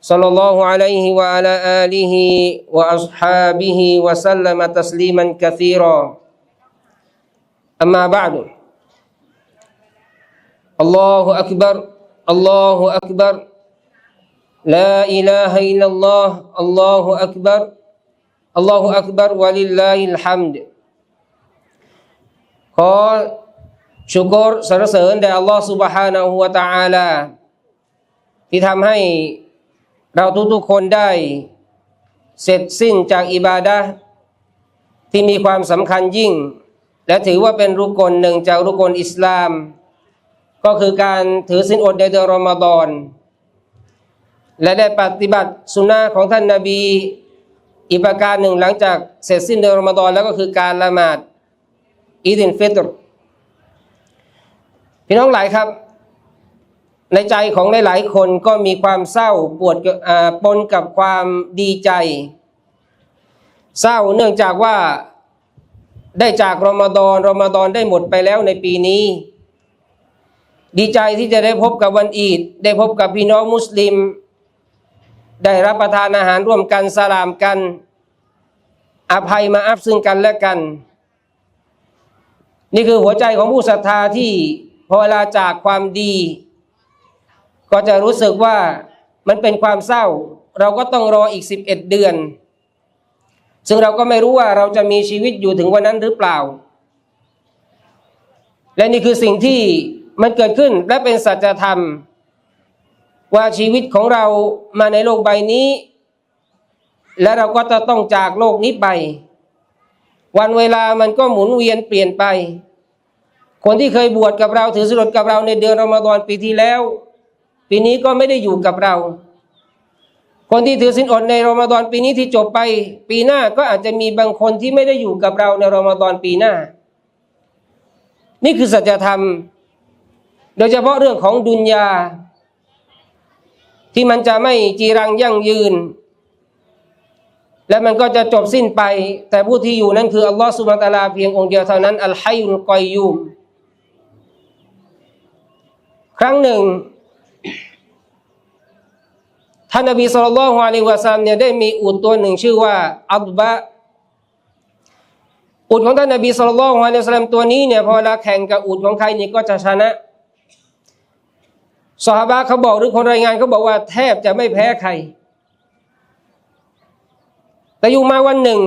صلى الله عليه وعلى آله وأصحابه وسلم تسليما كثيرا أما بعد الله أكبر الله أكبر لا إله إلا الله الله أكبر الله أكبر ولله الحمد ขอชุกรสรรเสริญแด่อัลลอฮ์ سبحانه และ تعالى ที่ทำให้ เราทุกๆคนได้เสร็จสิ้นจากอิบาดะที่มีความสำคัญยิ่ง และถือว่าเป็นรุกลหนึ่งจากรุกลอิสลาม ก็คือการถือศีลอดในเดือนรอมฎอนและได้ปฏิบัติสุนนะของท่านนาบี อีกประการหนึ่งหลังจากเสร็จสิ้นเดือนรอมฎอนแล้วก็คือการละหมาดอีดินฟิตรพี่น้องหลายครับ ในใจของหลาย ๆ คนก็มีความเศร้าปวดปนกับความดีใจ เศร้าเนื่องจากว่าได้จากรอมฎอนรอมฎอนได้หมดไปแล้วในปีนี้ ดีใจที่จะได้พบกับวันอีด ได้พบกับพี่น้องมุสลิม ได้รับประทานอาหารร่วมกันสลามกัน อภัยมาอัพซึ่งกันและกัน นี่คือหัวใจของผู้ศรัทธาที่พอเวลาจากความดี ก็จะรู้สึกว่ามันเป็นความเศร้า เราก็ต้องรออีก 11 เดือน ซึ่งเราก็ไม่รู้ว่าเราจะมีชีวิตอยู่ถึงวันนั้นหรือเปล่า และนี่คือสิ่งที่มันเกิดขึ้นและเป็นสัจธรรม ว่าชีวิตของเรามาในโลกใบนี้ และเราก็จะต้องจากโลกนี้ไป วันเวลามันก็หมุนเวียนเปลี่ยนไป คนที่เคยบวชกับเราถือสิลดกับเราในเดือนรอมฎอนปีที่แล้ว ปีนี้ก็ไม่ได้อยู่กับเรา คนที่ถือสินอดในรอมฎอนปีนี้ที่จบไป ปีหน้าก็อาจจะมีบางคนที่ไม่ได้อยู่กับเราในรอมฎอนปีหน้า นี่คือสัจธรรม โดยเฉพาะเรื่องของดุนยา ที่มันจะไม่จีรังยั่งยืน และมันก็จะจบสิ้นไป แต่ผู้ที่อยู่นั้นคืออัลลอฮฺสุบานตาลาเพียงองค์เดียวเท่านั้นอัลฮัยุลกอยยูมครั้งหนึ่ง ท่านนบีสุลต่านฮ์อะลัยฮิวะซัมเนี่ยได้มีอูฐตัวหนึ่งชื่อว่าอัลบะอูฐของท่านนบีสุลต่านฮ์อะลัยฮิวะซัมตัวนี้เนี่ยพอเวลาแข่งกับอูฐของใครนี่ก็จะชนะสหบาเขาบอกหรือคนรายงานเขาบอกว่าแทบจะไม่แพ้ใคร แต่อยู่มาวันหนึ่ง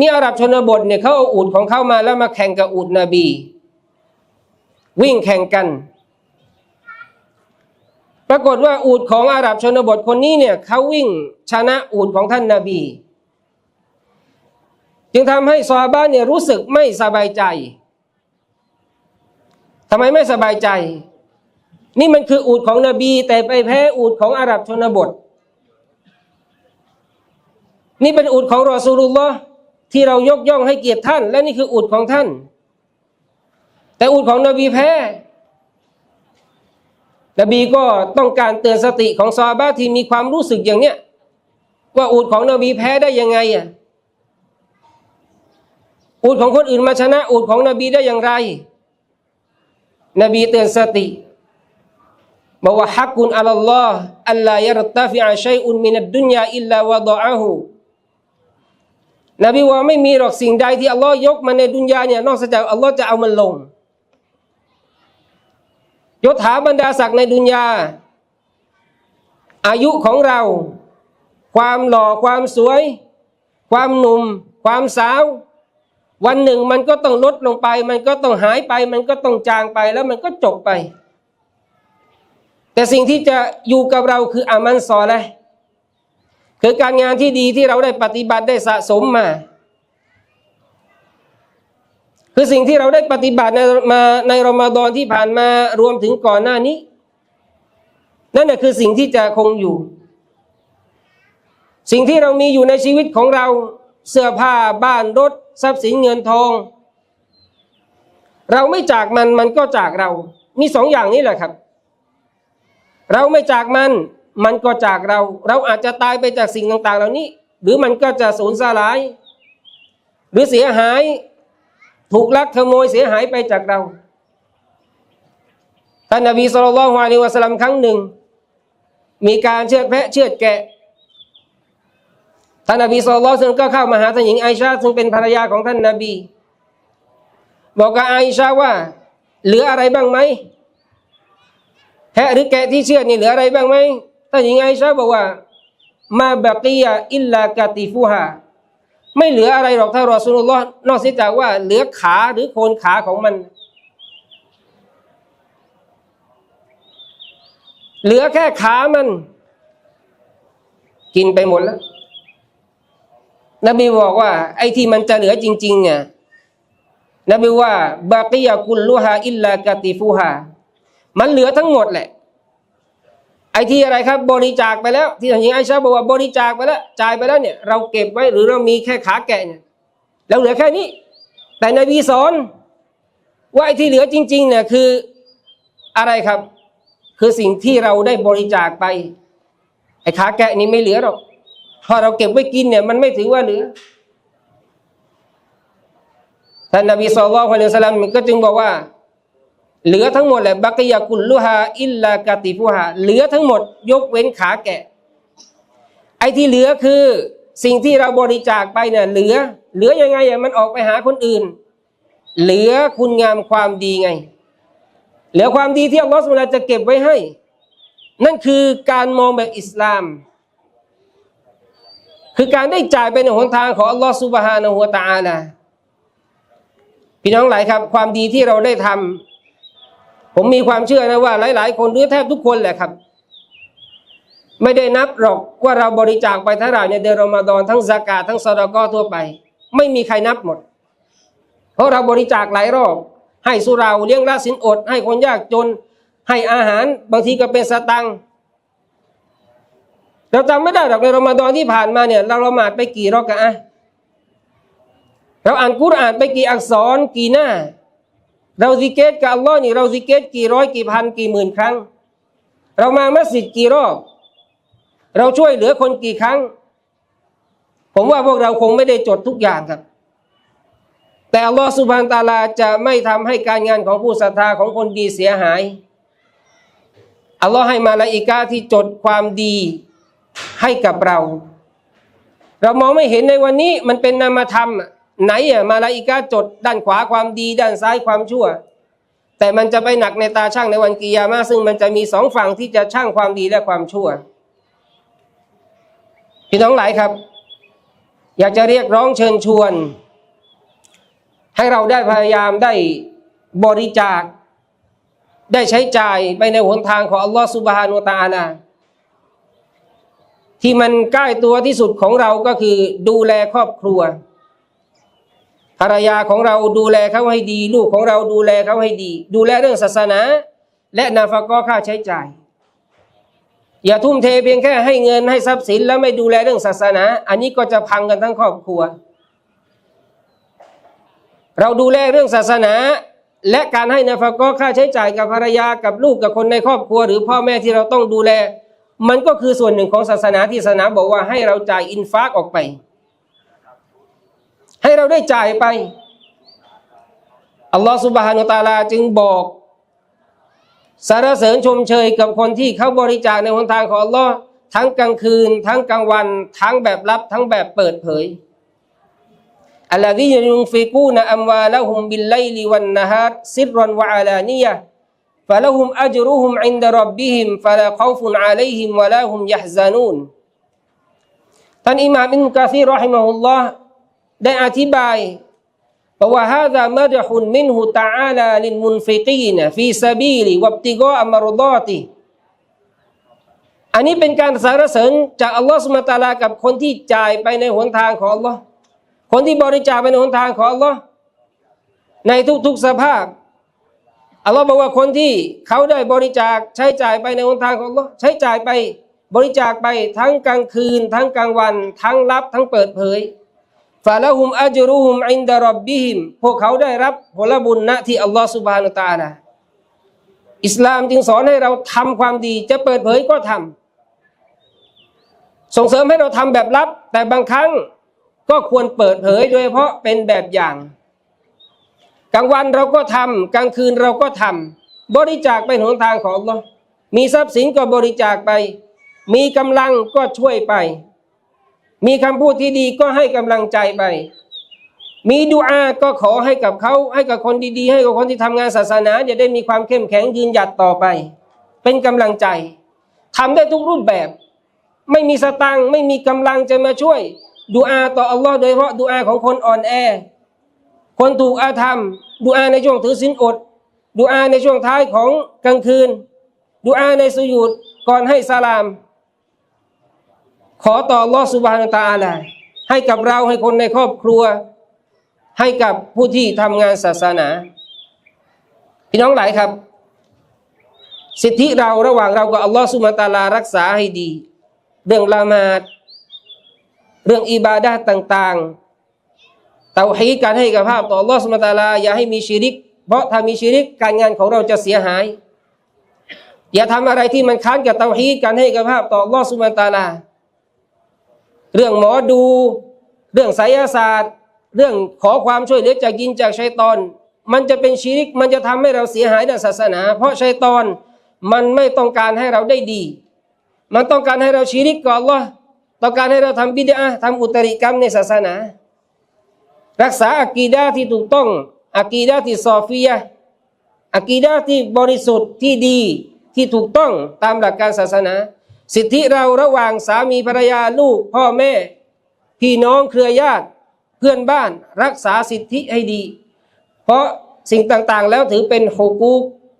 นี่อาหรับชนบทเนี่ยเขาเอาอูฐของเขามาแล้วมาแข่งกับอูฐนบี วิ่งแข่งกัน ปรากฏว่าอูฐของอาหรับชนบทคนนี้เนี่ยเขาวิ่งชนะอูฐของท่านนาบี จึงทำให้ซอฮาบะเนี่ยรู้สึกไม่สบายใจทำไมไม่สบายใจ นี่มันคืออูฐของนบี แต่ไปแพ้อูฐของอาหรับชนบท นี่เป็นอูฐของรอซูลุลลอฮ์ที่เรายกย่องให้เกียรติท่าน และนี่คืออูฐของท่าน แต่อูฐของนบีแพ้ นบีก็ต้องการเตือนสติของซอฮาบะที่มีความรู้สึกอย่างเนี้ยว่าอูดของนบีแพ้ได้ยังไงอะอูดของคนอื่นมาชนะ อูดของนบีได้อย่างไร นบีเตือนสติบอกว่าฮักกุนอัลลอฮ์อัลลายรตาฟิอาชัยอุนมินัดดุนยาอิลลาวะดออาหูนบีว่าไม่มีหรอกสิ่งใดที่อัลลอฮ์ยกมาในดุนยาเนี่ยนอกจากอัลลอฮ์จะเอามันลง ยศถาบรรดาศักดิ์ในดุนยา อายุของเรา ความหล่อความสวย ความหนุ่ม ความสาว วันหนึ่งมันก็ต้องลดลงไป มันก็ต้องหายไป มันก็ต้องจางไปแล้วมันก็จบไป แต่สิ่งที่จะอยู่กับเราคืออามันซอเลยคือการงานที่ดีที่เราได้ปฏิบัติได้สะสมมา คือสิ่งที่เราได้ปฏิบัติในมาในรอมฎอนที่ผ่านมารวมถึงก่อนหน้านี้ นั่นแหละคือสิ่งที่จะคงอยู่ สิ่งที่เรามีอยู่ในชีวิตของเราเสื้อผ้าบ้านรถ ทรัพย์สินเงินทอง เราไม่จากมันมันก็จากเรา มีสองอย่างนี้แหละครับ เราไม่จากมันมันก็จากเรา เราอาจจะตายไปจากสิ่งต่าง ๆ เหล่านี้ หรือมันก็จะสูญสลาย หรือเสียหาย ถูกลักขโมยเสียหายไปจากเราท่านนบีสุลต่านละฮ์อะลัยฮิวะสัลลัมครั้งหนึ่ง มีการเชือดแพะเชือดแกะท่านนบีสุลต่านซึ่งก็เข้ามาหาท่านหญิงไอชาซึ่งเป็นภรรยาของท่านนบี บอกกับไอชาว่าเหลืออะไรบ้างไหมแพะหรือแกะที่เชือดนี่เหลืออะไรบ้างไหมท่านหญิงไอชาบอกว่ามาบักียะอิลลากาติฟูฮา ไม่เหลืออะไรหรอกถ้ารอสุลลอฮ์นอกจากว่าเหลือขาหรือโคนขาของมัน เหลือแค่ขามัน กินไปหมดแล้วนบีบอกว่า ไอ้ที่มันจะเหลือจริง ๆ เนี่ยนบีว่าบากียะกุลลุฮาอิลลากาติฟูฮามันเหลือทั้งหมดแหละ อ้ที่อะไรครับบริจาคไปแล้ว ที่ท่านหญิงไอชาบอกว่าบริจาคไปแล้วจ่ายไปแล้วเนี่ยเราเก็บไว้หรือเรามีแค่ขาแกะเนี่ยแล้วเหลือแค่นี้ แต่นบีสอน ว่าไอ้ที่เหลือจริง ๆ เนี่ยคืออะไรครับ คือสิ่งที่เราได้บริจาคไป ไอ้ขาแกะนี่ไม่เหลือหรอกพอเราเก็บไว้กินเนี่ย มันไม่ถือว่าเหลือท่านนบีสุลต่านละสัลลัมก็จึงบอกว่า เหลือทั้งหมดแหละบักยากุลลุฮาอิลลากาติฟูฮาเหลือทั้งหมด ยกเว้นขาแกะ ไอ้ที่เหลือคือสิ่งที่เราบริจาคไปเนี่ยเหลือ เหลือยังไงอะมันออกไปหาคนอื่น เหลือคุณงามความดีไง เหลือความดีที่อัลลอฮฺสุบฮานะฮูวะตาลาจะเก็บไว้ให้ นั่นคือการมองแบบอิสลาม คือการได้จ่ายไปในหนทางของอัลลอฮฺสุบฮานะฮูวะตะอาลาพี่น้องหลายครับ ความดีที่เราได้ทำ ผมมีความเชื่อนะว่า หลาย ๆ คนหรือแทบทุกคนแหละครับ ไม่ได้นับหรอกว่าเราบริจาคไปเท่าไหร่ในเดือนรอมฎอนทั้งซากาทั้งซอดกอทั่วไป ไม่มีใครนับหมด เพราะเราบริจาคหลายรอบ ให้สุราเลี้ยงละสินอด ให้คนยากจน ให้อาหาร บางทีก็เป็นสตังเราจำไม่ได้หรอกในรอมฎอนที่ผ่านมาเนี่ย เราละหมาดไปกี่รอกะอะเราอ่านกุรอานไปกี่อักษรกี่หน้า เราซิกเกตกับอัลลอฮ์นี่เราซิกเกตกี่ร้อยกี่พันกี่หมื่นครั้ง เรามามัสยิดกี่รอบ เราช่วยเหลือคนกี่ครั้ง ผมว่าพวกเราคงไม่ได้จดทุกอย่างครับ แต่อัลลอฮ์สุบานตาลาจะไม่ทำให้การงานของผู้ศรัทธาของคนดีเสียหายอัลลอฮ์ให้มาลาอิกาที่จดความดีให้กับเรา เรามองไม่เห็นในวันนี้มันเป็นนามธรรมอะ ไหนอะมาลาอิกาจดด้านขวาความดี ด้านซ้ายความชั่ว แต่มันจะไปหนักในตาช่างในวันกิยามะซึ่งมันจะมีสองฝั่งที่จะช่างความดีและความชั่วพี่น้องหลายครับ อยากจะเรียกร้องเชิญชวน ให้เราได้พยายามได้บริจาค ได้ใช้จ่ายไปในหนทางของอัลลอฮฺสุบฮานุตาลาที่มันใกล้ตัวที่สุดของเราก็คือดูแลครอบครัว ภรรยาของเราดูแลเขาให้ดี ลูกของเราดูแลเขาให้ดี ดูแลเรื่องศาสนา และนาฟะกอค่าใช้จ่าย อย่าทุ่มเทเพียงแค่ให้เงินให้ทรัพย์สินแล้วไม่ดูแลเรื่องศาสนา อันนี้ก็จะพังกันทั้งครอบครัว เราดูแลเรื่องศาสนา และการให้นาฟะกอค่าใช้จ่ายกับภรรยากับลูกกับคนในครอบครัว หรือพ่อแม่ที่เราต้องดูแล มันก็คือส่วนหนึ่งของศาสนาที่ศาสนาบอกว่าให้เราจ่ายอินฟากออกไป ให้เราได้จ่ายไป อัลลอฮฺสุบฮานุตาลาจึงบอกสารเสริญชมเชยกับคนที่เขาบริจาคในหนทางของอัลลอฮ์ทั้งกลางคืน ทั้งกลางวัน ทั้งแบบลับ ทั้งแบบเปิดเผยอัลลอฮียุงฟิกูนอัมวาละฮุมบิลไลลิวันนะฮาร์ซิรอนวะอาลานียะฟะละฮุมอัจรุฮุมอินดารับบิฮิมฟะลาขอฟุนอะลัยฮิมวะลาหุมยะฮซานูนท่านอิมามอินกาซีรอฮิมะฮุลลอฮ์ ได้อธิบายบอกว่าฮาดามะดฮุนมินหุตาอลาลินมุนฟิกีนฟีซาบีลิวับติกอัมรดอติอันนี้เป็นการสรรเสริญจากอัลลอฮฺสุมตาลากับคนที่จ่ายไปในหนทางของอัลลอฮ์คนที่บริจาคไปในหนทางของอัลลอฮ์ในทุกๆสภาพอัลลอฮ์บอกว่าคนที่เขาได้บริจาคใช้จ่ายไปในหนทางของอัลลอฮ์ใช้จ่ายไปบริจาคไปทั้งกลางคืน ทั้งกลางวัน ทั้งรับทั้งเปิดเผย ฟาละหุมอัจรุฮุมอินดารบบิฮิมพวกเขาได้รับผลบุญณที่อัลลอฮฺสุบฮานุตะอาลาอิสลามจึงสอนให้เราทำความดี จะเปิดเผยก็ทำส่งเสริมให้เราทำแบบลับ แต่บางครั้งก็ควรเปิดเผยโดยเฉพาะเป็นแบบอย่าง กลางวันเราก็ทำกลางคืนเราก็ทำบริจาคไปหนทางของอัลลอฮ์มีทรัพย์สินก็บริจาคไป มีกำลังก็ช่วยไป มีคำพูดที่ดีก็ให้กำลังใจไป มีดูอาก็ขอให้กับเขาให้กับคนดีๆ ให้กับคนที่ทำงานศาสนาจะได้มีความเข้มแข็งยืนหยัดต่อไป เป็นกำลังใจทำได้ทุกรูปแบบ ไม่มีสตังไม่มีกำลังจะมาช่วยดูอาต่ออัลลอฮ์โดยเฉพาะดูอาของคนอ่อนแอ คนถูกอาธรรมดูอาในช่วงถือศีลอดดูอาในช่วงท้ายของกลางคืนดูอาในสุญูดก่อนให้สลาม ขอต่อลอสุบานตะอาลาให้กับเราให้คนในครอบครัว ให้กับผู้ที่ทำงานศาสนา พี่น้องหลายครับ สิทธิเราระหว่างเรากับอัลลอฮ์สุบานตาลารักษาให้ดี เรื่องละมาดเรื่องอิบาดาต่างๆเตาฮีดการให้กับภาพต่ออัลลอฮ์สุบานตาลา อย่าให้มีชิริก เพราะถ้ามีชิริกการงานของเราจะเสียหายอย่าทำอะไรที่มันค้านกับเตาฮีดการให้กับภาพต่ออัลลอฮ์สุบานตาลา เรื่องหมอดู เรื่องไสยศาสตร์ เรื่องขอความช่วยเหลือจากยินจากชัยตอน มันจะเป็นชีริกมันจะทำให้เราเสียหายในศาสนา เพราะชัยตอนมันไม่ต้องการให้เราได้ดี มันต้องการให้เราชีริกกับอัลลอฮ์ต้องการให้เราทำบิดาทำอุตริกรรมในศาสนา รักษาอากีดาที่ถูกต้องอากีดาที่ซอฟียะอากีดาที่บริสุทธิ์ที่ดีที่ถูกต้องตามหลักการศาสนา สิทธิเราระหว่างสามีภรรยาลูกพ่อแม่ พี่น้องเครือญาติ เพื่อนบ้านรักษาสิทธิให้ดี เพราะสิ่งต่างๆ แล้วถือเป็นฮกู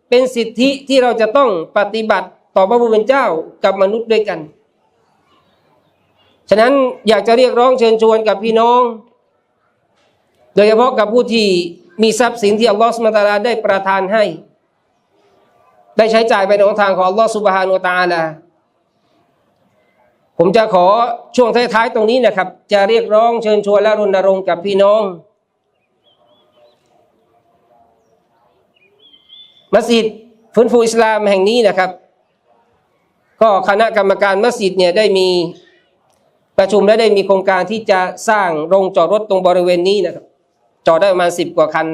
เป็นสิทธิที่เราจะต้องปฏิบัติต่อพระผู้เป็นเจ้ากับมนุษย์ด้วยกัน ฉะนั้นอยากจะเรียกร้องเชิญชวนกับพี่น้อง โดยเฉพาะกับผู้ที่มีทรัพย์สินที่อัลลอฮฺสุบฮานะฮูวะตาลาได้ประทานให้ ได้ใช้จ่ายไปในทางของอัลลอฮฺสุบฮานุตาลา ผมจะขอช่วงท้ายๆตรงนี้นะครับ จะเรียกร้องเชิญชวนและรณรงค์กับพี่น้อง มัสยิดฟื้นฟูอิสลามแห่งนี้นะครับ ก็คณะกรรมการมัสยิดเนี่ยได้มีประชุมและได้มีโครงการที่จะสร้างโรงจอดรถตรงบริเวณนี้นะครับ จอดได้ประมาณสิบกว่าคัน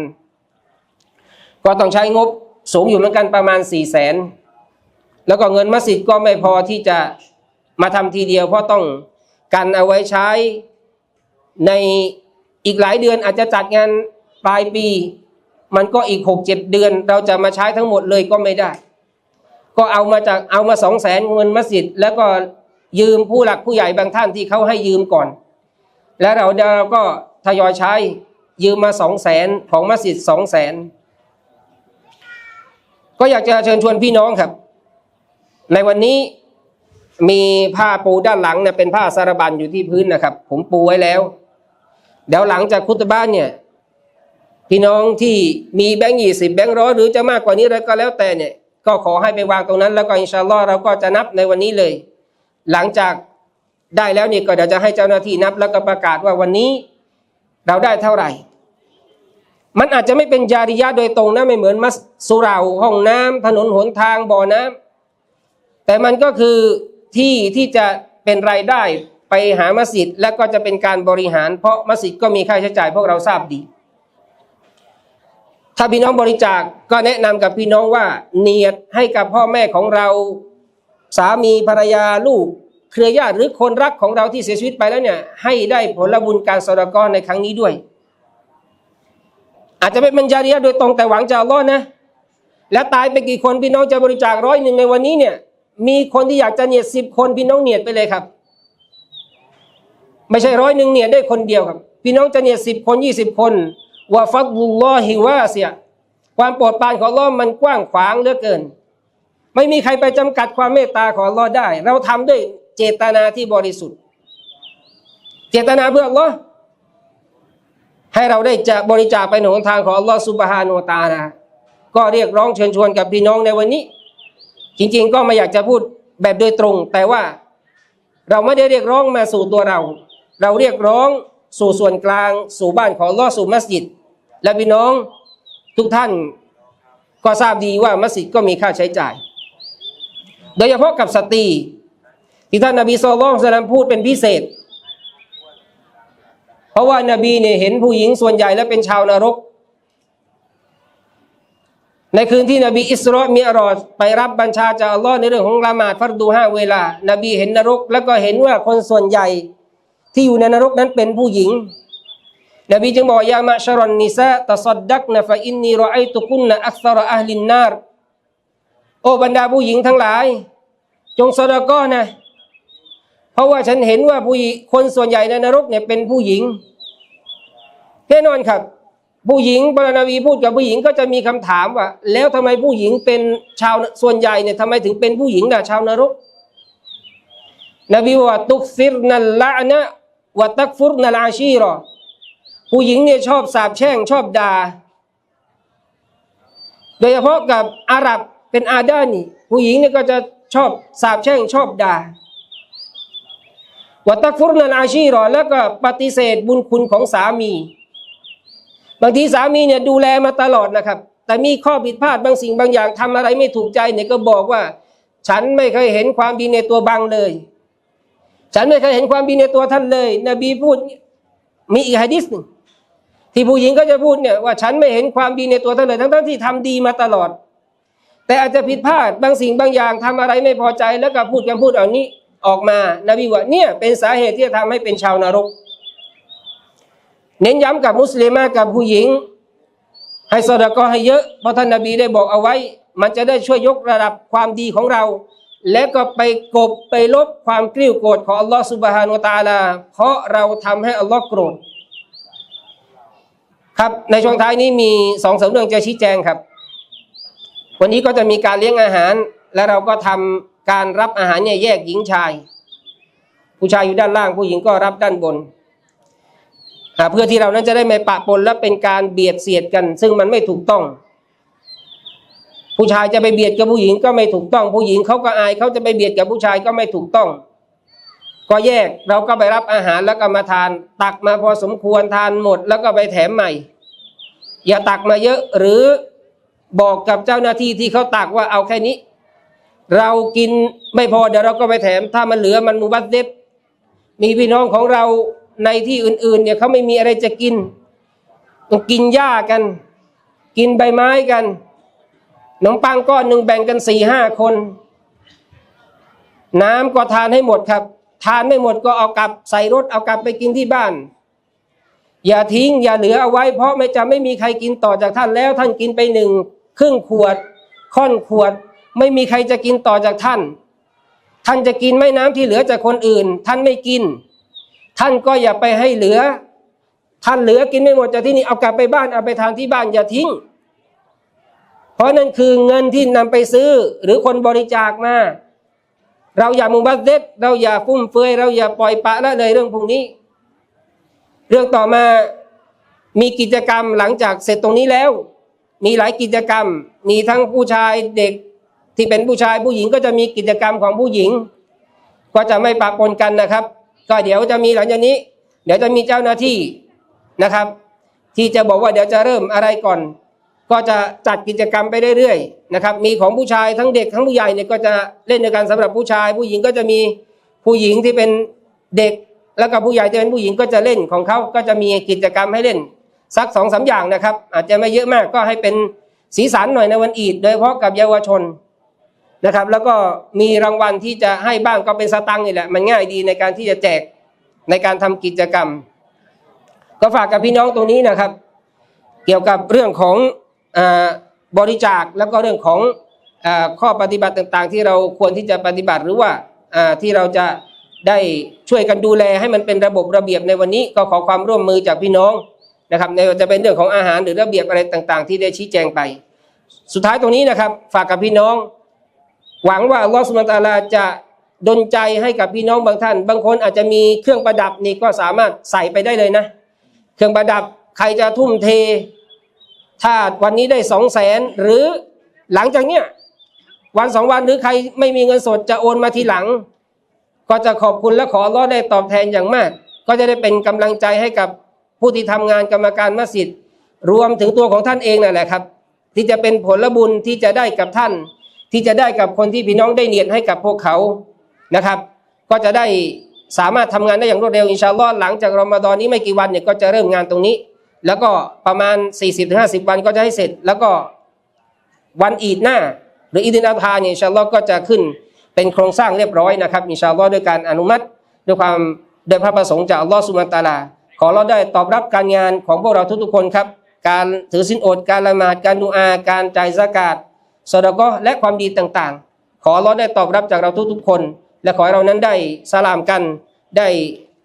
ก็ต้องใช้งบสูงอยู่เหมือนกันประมาณสี่แสนแล้วก็เงินมัสยิดก็ไม่พอที่จะ มาทำทีเดียวเพราะต้องกันเอาไว้ใช้ในอีกหลายเดือนอาจจะจัดงานปลายปี มันก็อีกหกเจ็ดเดือน เราจะมาใช้ทั้งหมดเลยก็ไม่ได้ ก็เอามาจากเอามาสองแสนเงินมัสยิดแล้วก็ยืมผู้หลักผู้ใหญ่บางท่านที่เขาให้ยืมก่อน แล้วเราเราก็ทยอยใช้ยืมมาสองแสนของมัสยิดสองแสนก็อยากจะเชิญชวนพี่น้องครับ ในวันนี้ มีผ้าปูด้านหลังเนี่ยเป็นผ้าสารบัญอยู่ที่พื้นนะครับ ผมปูไว้แล้ว เดี๋ยวหลังจากคุตบ้านเนี่ย พี่น้องที่มีแบงค์ยี่สิบแบงค์ร้อยหรือจะมากกว่านี้อะไรก็แล้วแต่เนี่ย ก็ขอให้ไปวางตรงนั้น แล้วก็อินชาอัลลอฮ์เราก็จะนับในวันนี้เลย หลังจากได้แล้วเนี่ยก็เดี๋ยวจะให้เจ้าหน้าที่นับ แล้วก็ประกาศว่าวันนี้เราได้เท่าไหร่ มันอาจจะไม่เป็นจาริยะโดยตรงนะไม่เหมือนมัสสุราห้องน้ำถนนหนทางบ่อน้ำแต่มันก็คือ ที่ที่จะเป็นรายได้ไปหามัสยิดและก็จะเป็นการบริหาร เพราะมัสยิดก็มีค่าใช้จ่ายพวกเราทราบดี ถ้าพี่น้องบริจาคก็แนะนำกับพี่น้องว่า เนียดให้กับพ่อแม่ของเราสามีภรรยาลูก เครือญาติหรือคนรักของเราที่เสียชีวิตไปแล้วเนี่ย ให้ได้ผลบุญการสดกรในครั้งนี้ด้วย อาจจะเป็นจาเริยโดยตรงแต่หวังจะรอดนะ แล้วตายไปกี่คนพี่น้องจะบริจาคร้อยหนึ่งในวันนี้เนี่ย มีคนที่อยากจะเนียดสิบคนพี่น้องเนียดไปเลยครับ ไม่ใช่ร้อยหนึ่งเนียดได้คนเดียวครับ พี่น้องจะเนียดสิบคนยี่สิบคนว่าฟักบุลลอฮิวาเสียความโปรดปรานของลลอมันกว้างขวางเหลือเกิน ไม่มีใครไปจำกัดความเมตตาของลลอได้ เราทำด้วยเจตนาที่บริสุทธิ์ เจตนาเพื่ออัลลอให้เราได้จะบริจาคไปหนทางของอัลลอฮ์ซุบฮานุตาลาก็เรียกร้องเชิญชวนกับพี่น้องในวันนี้ จริงๆ ก็ไม่อยากจะพูดแบบโดยตรง แต่ว่าเราไม่ได้เรียกร้องมาสู่ตัวเรา เราเรียกร้องสู่ส่วนกลาง สู่บ้านของลอสู่มัสยิด และพี่น้องทุกท่านก็ทราบดีว่ามัสยิดก็มีค่าใช้จ่าย โดยเฉพาะกับสตรีที่ท่านนบีสุลต่านพูดเป็นพิเศษ เพราะว่านาบีเนี่ยเห็นผู้หญิงส่วนใหญ่แล้วเป็นชาวนรก ในคืนที่นบีอิสรามีอรอดไปรับบัญชาจากอัลลอฮ์ในเรื่องของละหมาดฟัรดูห้าเวลา นบีเห็นนรก แล้วก็เห็นว่าคนส่วนใหญ่ที่อยู่ในนรกนั้นเป็นผู้หญิง นบีจึงบอกยามะชรอนนิซาตะซัดดักนะฟะอินนีรอไอตุกุนนะอักษรอัลลินนารโอ้บรรดาผู้หญิงทั้งหลาย จงสดก้อนะ เพราะว่าฉันเห็นว่าผู้คนส่วนใหญ่ในนรกเนี่ยเป็นผู้หญิง แน่นอนครับ ผู้หญิงบรนวีพูดกับผู้หญิงก็จะมีคำถามว่า แล้วทำไมผู้หญิงเป็นชาวส่วนใหญ่เนี่ยทำไมถึงเป็นผู้หญิงน่ะชาวนรก นบีว่าตุกฟิรนัลละนะวะตักฟุรนัลอาชีรอผู้หญิงเนี่ยชอบสาบแช่งชอบด่าโดยเฉพาะกับอาหรับเป็นอาดานี่ผู้หญิงเนี่ยก็จะชอบสาบแช่งชอบด่าวะตักฟุรนัลอาชีรอแล้วก็ปฏิเสธบุญคุณของสามี บางทีสามีเนี่ยดูแลมาตลอดนะครับ แต่มีข้อผิดพลาดบางสิ่งบางอย่างทำอะไรไม่ถูกใจเนี่ยก็บอกว่า ฉันไม่เคยเห็นความดีในตัวบังเลย ฉันไม่เคยเห็นความดีในตัวท่านเลย นบีพูดมีอีกฮะดิษหนึ่งที่ผู้หญิงก็จะพูดเนี่ยว่าฉันไม่เห็นความดีในตัวท่านเลย ทั้งๆที่ทำดีมาตลอด แต่อาจจะผิดพลาดบางสิ่งบางอย่างทำอะไรไม่พอใจแล้วก็พูดกันพูดเอานี้ออกมา นบีว่าเนี่ยเป็นสาเหตุที่จะทำให้เป็นชาวนรก เน้นย้ำกับมุสลิมากับผู้หญิง ให้สอดก็ให้เยอะเพราะท่านนบีได้บอกเอาไว้ มันจะได้ช่วยยกระดับความดีของเรา และก็ไปกบไปลบความกริ้วโกรธของอัลลอฮฺสุบฮานุตาลา เพราะเราทำให้อัลลอฮ์โกรธครับในช่วงท้ายนี้มีสองสามเรื่องจะชี้แจงครับ วันนี้ก็จะมีการเลี้ยงอาหาร และเราก็ทำการรับอาหารเนี่ยแยกหญิงชาย ผู้ชายอยู่ด้านล่างผู้หญิงก็รับด้านบน เพื่อที่เรานั้นจะได้ไม่ปะปนและเป็นการเบียดเสียดกัน ซึ่งมันไม่ถูกต้อง ผู้ชายจะไปเบียดกับผู้หญิงก็ไม่ถูกต้อง ผู้หญิงเขาก็อายเขาจะไปเบียดกับผู้ชายก็ไม่ถูกต้อง ก็แยกเราก็ไปรับอาหารแล้วก็มาทาน ตักมาพอสมควรทานหมด แล้วก็ไปแถมใหม่ อย่าตักมาเยอะหรือบอกกับเจ้าหน้าที่ที่เขาตักว่าเอาแค่นี้ เรากินไม่พอเดี๋ยวเราก็ไปแถมถ้ามันเหลือมันมุบัตเซบมีพี่น้องของเรา ในที่อื่นๆเนี่ยเขาไม่มีอะไรจะกินต้องกินหญ้ากัน กินใบไม้กันขนมปังก้อนหนึ่งแบ่งกันสี่ห้าคน น้ำก็ทานให้หมดครับ ทานไม่หมดก็เอากลับใส่รถเอากลับไปกินที่บ้าน อย่าทิ้งอย่าเหลือเอาไว้ เพราะไม่จะไม่มีใครกินต่อจากท่านแล้ว ท่านกินไปหนึ่งครึ่งขวดค่อนขวด ไม่มีใครจะกินต่อจากท่าน ท่านจะกินไม่น้ำที่เหลือจากคนอื่น ท่านไม่กิน ท่านก็อย่าไปให้เหลือ ท่านเหลือกินไม่หมดจากที่นี่เอากลับไปบ้านเอาไปทานที่บ้านอย่าทิ้ง เพราะนั่นคือเงินที่นำไปซื้อ หรือคนบริจาคมาเราอย่ามุบัตเด็ดเราอย่าฟุ่มเฟือยเราอย่าปล่อยปะละเลยเรื่องพวกนี้ เรื่องต่อมามีกิจกรรมหลังจากเสร็จตรงนี้แล้ว มีหลายกิจกรรม มีทั้งผู้ชายเด็กที่เป็นผู้ชายผู้หญิงก็จะมีกิจกรรมของผู้หญิง ก็จะไม่ปะปนกันนะครับ ก็เดี๋ยวจะมีหลังจากนี้ เดี๋ยวจะมีเจ้าหน้าที่นะครับ ที่จะบอกว่าเดี๋ยวจะเริ่มอะไรก่อน ก็จะจัดกิจกรรมไปเรื่อยๆนะครับ มีของผู้ชายทั้งเด็กทั้งผู้ใหญ่เนี่ยก็จะเล่นในการสำหรับผู้ชาย ผู้หญิงก็จะมีผู้หญิงที่เป็นเด็กแล้วก็ผู้ใหญ่ที่เป็นผู้หญิงก็จะเล่นของเขาก็จะมีกิจกรรมให้เล่นสักสองสาอย่างนะครับ อาจจะไม่เยอะมากก็ให้เป็นสีสันหน่อยในวันอีด โดยเฉพาะกับเยาวชน นะครับ แล้วก็มีรางวัลที่จะให้บ้างก็เป็นสตังค์นี่แหละมันง่ายดีในการที่จะแจกในการทำกิจกรรม ก็ฝากกับพี่น้องตรงนี้นะครับ เกี่ยวกับเรื่องของอบริจาคแล้วก็เรื่องของอข้อปฏิบัติต่างๆ ที่เราควรที่จะปฏิบัติหรือว่าที่เราจะได้ช่วยกันดูแลให้มันเป็นระบบระเบียบในวันนี้ก็ขอความร่วมมือจากพี่น้องนะครับในจะเป็นเรื่องของอาหารหรือระเบียบอะไรต่าง ๆ ที่ได้ชี้แจงไป สุดท้ายตรงนี้นะครับ ฝากกับพี่น้อง หวังว่าอัลลอฮฺสุลตาลาจะดลใจให้กับพี่น้องบางท่าน บางคนอาจจะมีเครื่องประดับนี่ก็สามารถใส่ไปได้เลยนะ เครื่องประดับใครจะทุ่มเท ถ้าวันนี้ได้สองแสนหรือหลังจากเนี้ยวันสองวันหรือใครไม่มีเงินสดจะโอนมาทีหลัง ก็จะขอบคุณและขออัลลอฮ์ได้ตอบแทนอย่างมาก ก็จะได้เป็นกำลังใจให้กับผู้ที่ทำงานกรรมการมัสยิดรวมถึงตัวของท่านเองนั่นแหละครับ ที่จะเป็นผลบุญที่จะได้กับท่าน ที่จะได้กับคนที่พี่น้องได้เนียดให้กับพวกเขานะครับ ก็จะได้สามารถทำงานได้อย่างรวดเร็วอินชาอัลลอฮ์หลังจากรอมฎอนนี้ไม่กี่วันเนี่ยก็จะเริ่มงานตรงนี้ แล้วก็ประมาณ 40-50 วันก็จะให้เสร็จ แล้วก็วันอีดหน้า หรืออีดินอัลฮาเนี่ยอินชาอัลลอฮ์ก็จะขึ้นเป็นโครงสร้างเรียบร้อยนะครับอินชาอัลลอฮ์ด้วยการอนุมัติด้วยความโดยพระประสงค์จากอัลลอฮ์สุบานตาลา ขอเราได้ตอบรับการงานของพวกเราทุกๆคนครับ การถือสินอดการละหมาดการดูอาการจ่ายสกาด สดก็และความดีต่างๆ ขอร้อนได้ตอบรับจากเราทุกๆคน และขอเรานั้นได้สลามกันได้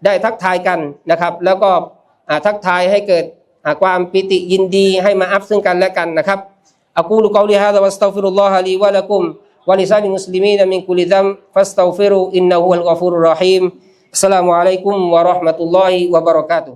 ได้ทักทายกันนะครับ แล้วก็ทักทายให้เกิดความปิติยินดีให้มาอัพซึ่งกันและกันนะครับอักูลุกอลิฮะดะวัสตัฟิรุลลอฮะลีวะลักุมวะลิซาลิมุสลิมีนมินกุลิดัมฟัสตัฟิรุอินนะฮุลกอฟูรุรรหีมอัสสลามุอะลัยกุมวะราห์มะตุลลอฮิวะบะระกาตุ